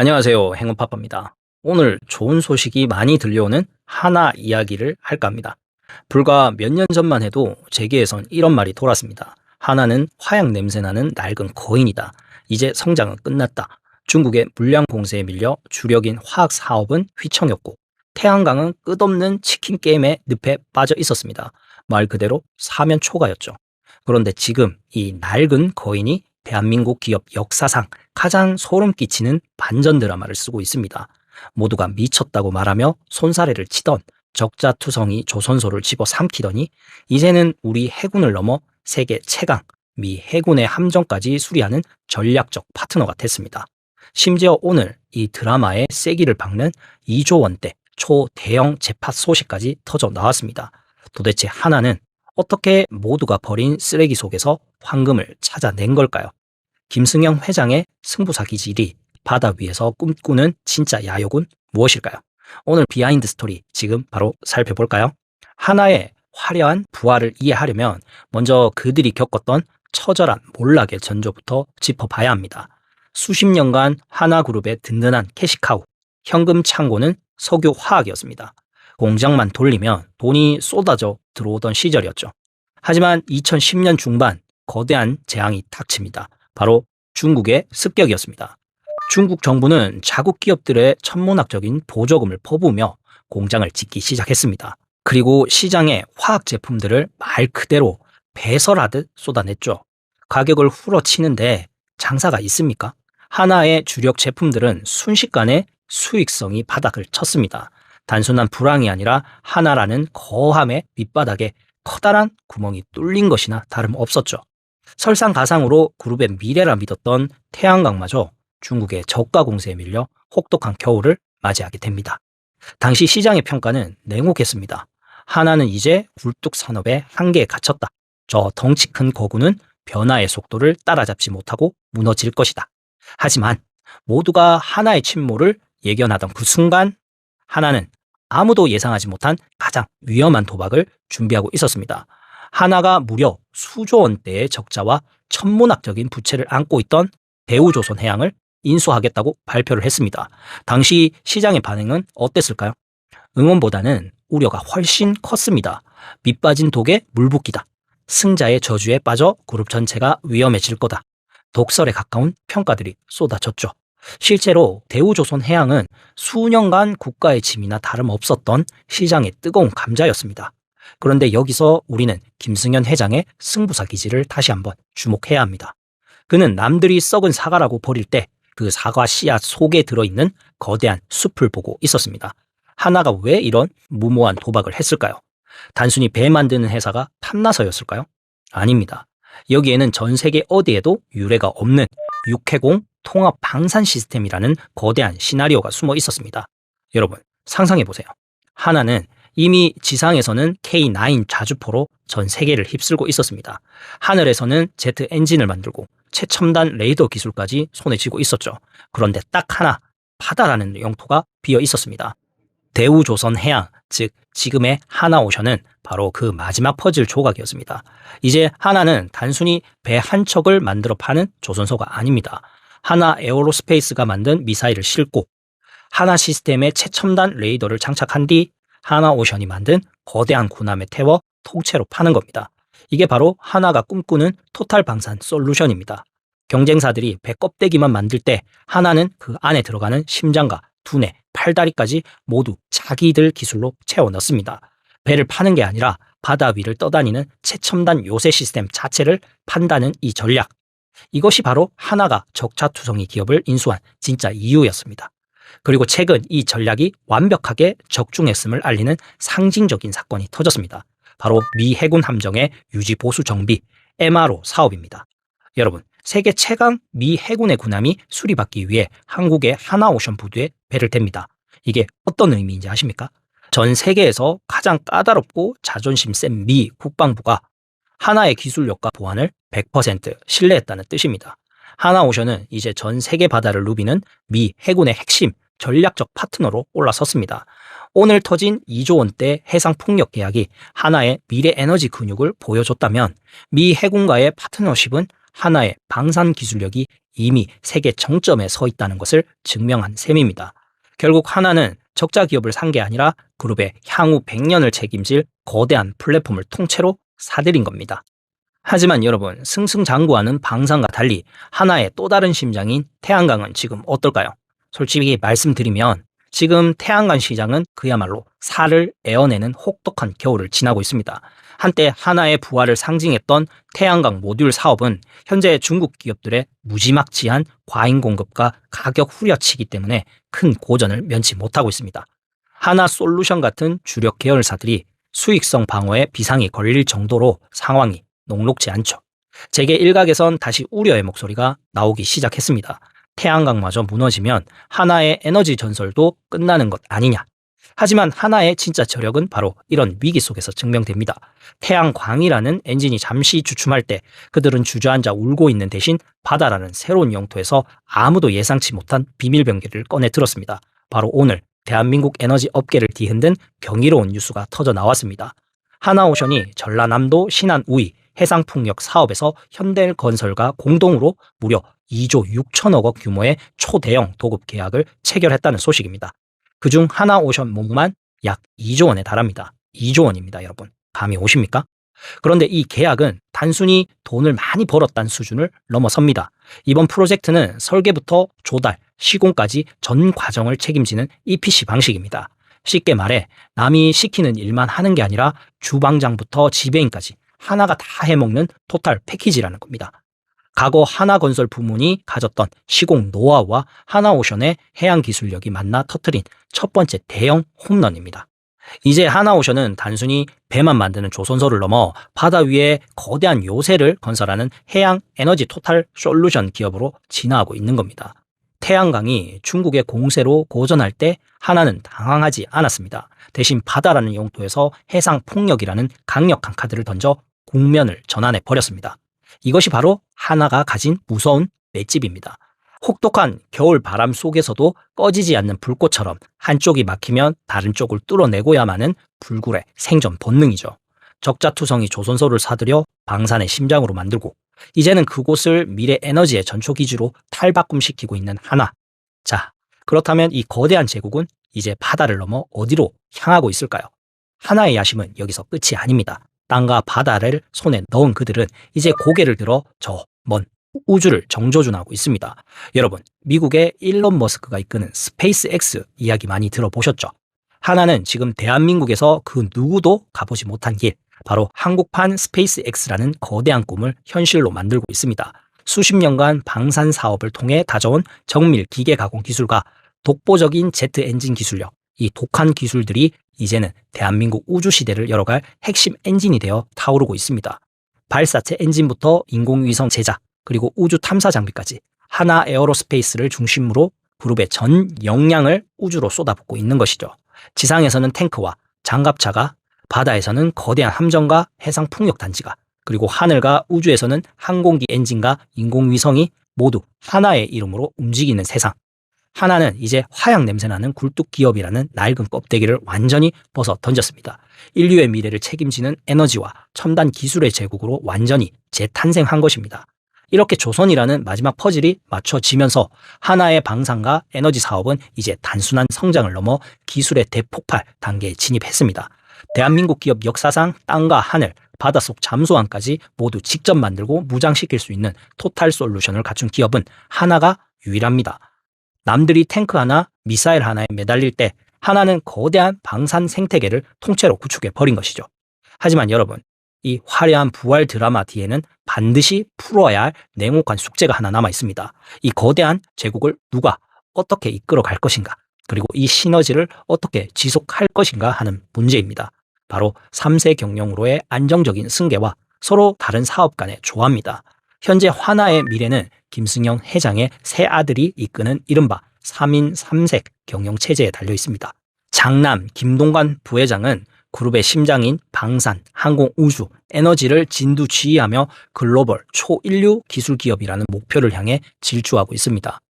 안녕하세요. 행운파파입니다. 오늘 좋은 소식이 많이 들려오는 하나 이야기를 할까 합니다. 불과 몇 년 전만 해도 제게에선 이런 말이 돌았습니다. 하나는 화약 냄새나는 낡은 거인이다. 이제 성장은 끝났다. 중국의 물량 공세에 밀려 주력인 화학 사업은 휘청였고 태양광은 끝없는 치킨 게임의 늪에 빠져 있었습니다. 말 그대로 사면 초가였죠. 그런데 지금 이 낡은 거인이 대한민국 기업 역사상 가장 소름 끼치는 반전 드라마를 쓰고 있습니다. 모두가 미쳤다고 말하며 손사래를 치던 적자투성이 조선소를 집어삼키더니 이제는 우리 해군을 넘어 세계 최강 미 해군의 함정까지 수리하는 전략적 파트너가 됐습니다. 심지어 오늘 이 드라마의 세기를 박는 2조 원대 초대형 재파 소식까지 터져 나왔습니다. 도대체 하나는 어떻게 모두가 버린 쓰레기 속에서 황금을 찾아낸 걸까요? 김승영 회장의 승부사 기질이 바다 위에서 꿈꾸는 진짜 야욕은 무엇일까요? 오늘 비하인드 스토리 지금 바로 살펴볼까요? 하나의 화려한 부활을 이해하려면 먼저 그들이 겪었던 처절한 몰락의 전조부터 짚어봐야 합니다. 수십 년간 하나그룹의 든든한 캐시카우, 현금 창고는 석유 화학이었습니다. 공장만 돌리면 돈이 쏟아져 들어오던 시절이었죠. 하지만 2010년 중반 거대한 재앙이 닥칩니다. 바로 중국의 습격이었습니다. 중국 정부는 자국 기업들의 천문학적인 보조금을 퍼부으며 공장을 짓기 시작했습니다. 그리고 시장에 화학 제품들을 말 그대로 배설하듯 쏟아냈죠. 가격을 후러치는데 장사가 있습니까? 하나의 주력 제품들은 순식간에 수익성이 바닥을 쳤습니다. 단순한 불황이 아니라 하나라는 거함의 밑바닥에 커다란 구멍이 뚫린 것이나 다름없었죠. 설상가상으로 그룹의 미래라 믿었던 태양광마저 중국의 저가 공세에 밀려 혹독한 겨울을 맞이하게 됩니다. 당시 시장의 평가는 냉혹했습니다. 하나는 이제 굴뚝 산업의 한계에 갇혔다. 저 덩치 큰 거구는 변화의 속도를 따라잡지 못하고 무너질 것이다. 하지만 모두가 하나의 침몰을 예견하던 그 순간 하나는 아무도 예상하지 못한 가장 위험한 도박을 준비하고 있었습니다. 하나가 무려 수조 원대의 적자와 천문학적인 부채를 안고 있던 대우조선해양을 인수하겠다고 발표를 했습니다. 당시 시장의 반응은 어땠을까요? 응원보다는 우려가 훨씬 컸습니다. 밑빠진 독에 물 붓기다. 승자의 저주에 빠져 그룹 전체가 위험해질 거다. 독설에 가까운 평가들이 쏟아졌죠. 실제로 대우조선해양은 수년간 국가의 짐이나 다름없었던 시장의 뜨거운 감자였습니다. 그런데 여기서 우리는 김승현 회장의 승부사 기질을 다시 한번 주목해야 합니다. 그는 남들이 썩은 사과라고 버릴 때 그 사과 씨앗 속에 들어있는 거대한 숲을 보고 있었습니다. 하나가 왜 이런 무모한 도박을 했을까요? 단순히 배 만드는 회사가 탐나서였을까요? 아닙니다. 여기에는 전 세계 어디에도 유례가 없는 육해공 통합 방산 시스템이라는 거대한 시나리오가 숨어 있었습니다. 여러분, 상상해 보세요. 하나는 이미 지상에서는 K9 자주포로 전 세계를 휩쓸고 있었습니다. 하늘에서는 제트 엔진을 만들고 최첨단 레이더 기술까지 손에 쥐고 있었죠. 그런데 딱 하나 바다라는 영토가 비어 있었습니다. 대우조선 해양, 즉 지금의 하나오션은 바로 그 마지막 퍼즐 조각이었습니다. 이제 하나는 단순히 배 한 척을 만들어 파는 조선소가 아닙니다. 하나 에어로스페이스가 만든 미사일을 싣고 하나 시스템의 최첨단 레이더를 장착한 뒤 하나 오션이 만든 거대한 군함에 태워 통째로 파는 겁니다. 이게 바로 하나가 꿈꾸는 토탈 방산 솔루션입니다. 경쟁사들이 배 껍데기만 만들 때 하나는 그 안에 들어가는 심장과 두뇌, 팔다리까지 모두 자기들 기술로 채워 넣습니다. 배를 파는 게 아니라 바다 위를 떠다니는 최첨단 요새 시스템 자체를 판다는 이 전략. 이것이 바로 하나가 적자투성이 기업을 인수한 진짜 이유였습니다. 그리고 최근 이 전략이 완벽하게 적중했음을 알리는 상징적인 사건이 터졌습니다. 바로 미 해군 함정의 유지 보수 정비 MRO 사업입니다. 여러분, 세계 최강 미 해군의 군함이 수리받기 위해 한국의 하나오션 부두에 배를 댑니다. 이게 어떤 의미인지 아십니까? 전 세계에서 가장 까다롭고 자존심 센 미 국방부가 하나의 기술력과 보안을 100% 신뢰했다는 뜻입니다. 하나오션은 이제 전 세계 바다를 누비는 미 해군의 핵심 전략적 파트너로 올라섰습니다. 오늘 터진 2조 원대 해상 폭력 계약이 하나의 미래 에너지 근육을 보여줬다면 미 해군과의 파트너십은 하나의 방산 기술력이 이미 세계 정점에 서 있다는 것을 증명한 셈입니다. 결국 하나는 적자 기업을 산 게 아니라 그룹의 향후 100년을 책임질 거대한 플랫폼을 통째로 사들인 겁니다. 하지만 여러분, 승승장구하는 방산과 달리 하나의 또 다른 심장인 태양광은 지금 어떨까요? 솔직히 말씀드리면 지금 태양광 시장은 그야말로 살을 에어내는 혹독한 겨울을 지나고 있습니다. 한때 하나의 부활을 상징했던 태양광 모듈 사업은 현재 중국 기업들의 무지막지한 과잉 공급과 가격 후려치기 때문에 큰 고전을 면치 못하고 있습니다. 하나 솔루션 같은 주력 계열사들이 수익성 방어에 비상이 걸릴 정도로 상황이 녹록지 않죠. 재계 일각에선 다시 우려의 목소리가 나오기 시작했습니다. 태양광마저 무너지면 하나의 에너지 전설도 끝나는 것 아니냐. 하지만 하나의 진짜 저력은 바로 이런 위기 속에서 증명됩니다. 태양광이라는 엔진이 잠시 주춤할 때 그들은 주저앉아 울고 있는 대신 바다라는 새로운 영토에서 아무도 예상치 못한 비밀 병기를 꺼내 들었습니다. 바로 오늘 대한민국 에너지 업계를 뒤흔든 경이로운 뉴스가 터져 나왔습니다. 하나오션이 전라남도 신안 우이 해상풍력 사업에서 현대건설과 공동으로 무려 2조 6천억 원 규모의 초대형 도급 계약을 체결했다는 소식입니다. 그중 하나오션 몸만 약 2조 원에 달합니다. 2조 원입니다, 여러분. 감이 오십니까? 그런데 이 계약은 단순히 돈을 많이 벌었다는 수준을 넘어섭니다. 이번 프로젝트는 설계부터 조달, 시공까지 전 과정을 책임지는 EPC 방식입니다. 쉽게 말해 남이 시키는 일만 하는 게 아니라 주방장부터 지배인까지 하나가 다 해먹는 토탈 패키지라는 겁니다. 과거 하나건설 부문이 가졌던 시공 노하우와 하나오션의 해양 기술력이 만나 터트린 첫 번째 대형 홈런입니다. 이제 하나오션은 단순히 배만 만드는 조선소를 넘어 바다 위에 거대한 요새를 건설하는 해양 에너지 토탈 솔루션 기업으로 진화하고 있는 겁니다. 태양광이 중국의 공세로 고전할 때 하나는 당황하지 않았습니다. 대신 바다라는 용도에서 해상 폭력이라는 강력한 카드를 던져 국면을 전환해 버렸습니다. 이것이 바로 하나가 가진 무서운 맷집입니다. 혹독한 겨울 바람 속에서도 꺼지지 않는 불꽃처럼 한쪽이 막히면 다른 쪽을 뚫어내고야마는 불굴의 생존 본능이죠. 적자투성이 조선소를 사들여 방산의 심장으로 만들고 이제는 그곳을 미래 에너지의 전초 기지로 탈바꿈시키고 있는 하나. 자, 그렇다면 이 거대한 제국은 이제 바다를 넘어 어디로 향하고 있을까요? 하나의 야심은 여기서 끝이 아닙니다. 땅과 바다를 손에 넣은 그들은 이제 고개를 들어 저 먼 우주를 정조준하고 있습니다. 여러분, 미국의 일론 머스크가 이끄는 스페이스 X 이야기 많이 들어보셨죠? 하나는 지금 대한민국에서 그 누구도 가보지 못한 길, 바로 한국판 스페이스 X라는 거대한 꿈을 현실로 만들고 있습니다. 수십 년간 방산 사업을 통해 다져온 정밀 기계 가공 기술과 독보적인 제트 엔진 기술력, 이 독한 기술들이 이제는 대한민국 우주 시대를 열어갈 핵심 엔진이 되어 타오르고 있습니다. 발사체 엔진부터 인공위성 제작, 그리고 우주 탐사 장비까지 하나 에어로스페이스를 중심으로 그룹의 전 역량을 우주로 쏟아붓고 있는 것이죠. 지상에서는 탱크와 장갑차가, 바다에서는 거대한 함정과 해상 풍력 단지가, 그리고 하늘과 우주에서는 항공기 엔진과 인공위성이 모두 하나의 이름으로 움직이는 세상. 하나는 이제 화약 냄새나는 굴뚝 기업이라는 낡은 껍데기를 완전히 벗어 던졌습니다. 인류의 미래를 책임지는 에너지와 첨단 기술의 제국으로 완전히 재탄생한 것입니다. 이렇게 조선이라는 마지막 퍼즐이 맞춰지면서 하나의 방산과 에너지 사업은 이제 단순한 성장을 넘어 기술의 대폭발 단계에 진입했습니다. 대한민국 기업 역사상 땅과 하늘, 바닷속 잠수함까지 모두 직접 만들고 무장시킬 수 있는 토탈 솔루션을 갖춘 기업은 하나가 유일합니다. 남들이 탱크 하나, 미사일 하나에 매달릴 때 하나는 거대한 방산 생태계를 통째로 구축해 버린 것이죠. 하지만 여러분, 이 화려한 부활 드라마 뒤에는 반드시 풀어야 할 냉혹한 숙제가 하나 남아 있습니다. 이 거대한 제국을 누가 어떻게 이끌어 갈 것인가, 그리고 이 시너지를 어떻게 지속할 것인가 하는 문제입니다. 바로 3세 경영으로의 안정적인 승계와 서로 다른 사업 간의 조화입니다. 현재 화나의 미래는 김승영 회장의 새 아들이 이끄는 이른바 3인 3색 경영 체제에 달려 있습니다. 장남 김동관 부회장은 그룹의 심장인 방산, 항공, 우주, 에너지를 진두지휘하며 글로벌 초인류 기술 기업이라는 목표를 향해 질주하고 있습니다.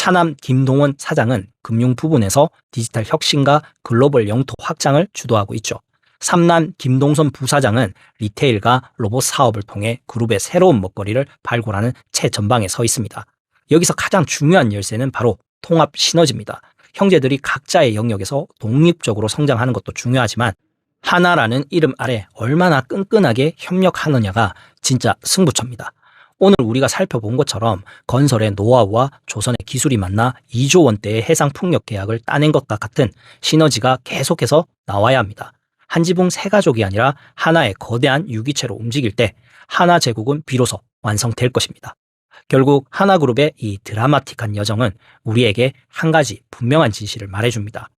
차남 김동원 사장은 금융 부분에서 디지털 혁신과 글로벌 영토 확장을 주도하고 있죠. 삼남 김동선 부사장은 리테일과 로봇 사업을 통해 그룹의 새로운 먹거리를 발굴하는 최전방에 서 있습니다. 여기서 가장 중요한 열쇠는 바로 통합 시너지입니다. 형제들이 각자의 영역에서 독립적으로 성장하는 것도 중요하지만 하나라는 이름 아래 얼마나 끈끈하게 협력하느냐가 진짜 승부처입니다. 오늘 우리가 살펴본 것처럼 건설의 노하우와 조선의 기술이 만나 2조 원대의 해상 풍력 계약을 따낸 것과 같은 시너지가 계속해서 나와야 합니다. 한 지붕 세 가족이 아니라 하나의 거대한 유기체로 움직일 때 하나 제국은 비로소 완성될 것입니다. 결국 하나그룹의 이 드라마틱한 여정은 우리에게 한 가지 분명한 진실을 말해줍니다.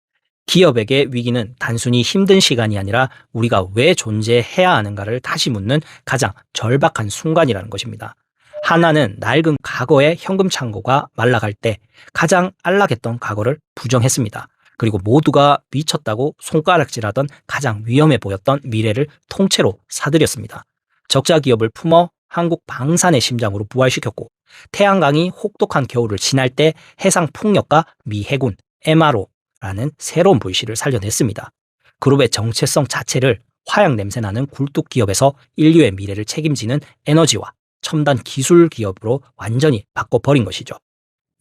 기업에게 위기는 단순히 힘든 시간이 아니라 우리가 왜 존재해야 하는가를 다시 묻는 가장 절박한 순간이라는 것입니다. 하나는 낡은 과거의 현금 창고가 말라갈 때 가장 안락했던 과거를 부정했습니다. 그리고 모두가 미쳤다고 손가락질하던 가장 위험해 보였던 미래를 통째로 사들였습니다. 적자 기업을 품어 한국 방산의 심장으로 부활시켰고 태양강이 혹독한 겨울을 지날 때 해상 풍력과 미 해군 MRO라는 새로운 불씨를 살려냈습니다. 그룹의 정체성 자체를 화약 냄새나는 굴뚝 기업에서 인류의 미래를 책임지는 에너지와 첨단 기술 기업으로 완전히 바꿔버린 것이죠.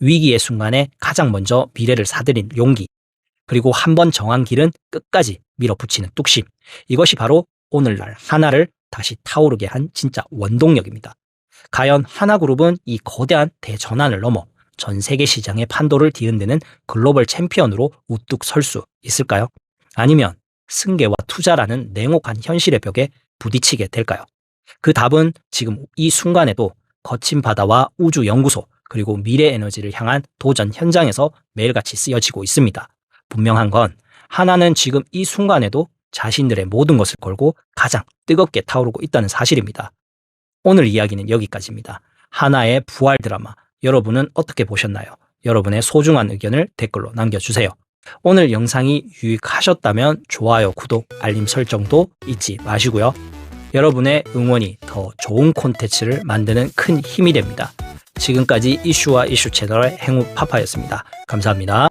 위기의 순간에 가장 먼저 미래를 사들인 용기, 그리고 한 번 정한 길은 끝까지 밀어붙이는 뚝심. 이것이 바로 오늘날 하나를 다시 타오르게 한 진짜 원동력입니다. 과연 하나그룹은 이 거대한 대전환을 넘어 전 세계 시장의 판도를 뒤흔드는 글로벌 챔피언으로 우뚝 설 수 있을까요? 아니면 승계와 투자라는 냉혹한 현실의 벽에 부딪히게 될까요? 그 답은 지금 이 순간에도 거친 바다와 우주 연구소 그리고 미래 에너지를 향한 도전 현장에서 매일같이 쓰여지고 있습니다. 분명한 건 하나는 지금 이 순간에도 자신들의 모든 것을 걸고 가장 뜨겁게 타오르고 있다는 사실입니다. 오늘 이야기는 여기까지입니다. 하나의 부활 드라마. 여러분은 어떻게 보셨나요? 여러분의 소중한 의견을 댓글로 남겨주세요. 오늘 영상이 유익하셨다면 좋아요, 구독, 알림 설정도 잊지 마시고요. 여러분의 응원이 더 좋은 콘텐츠를 만드는 큰 힘이 됩니다. 지금까지 이슈와 이슈 채널의 행우 파파였습니다. 감사합니다.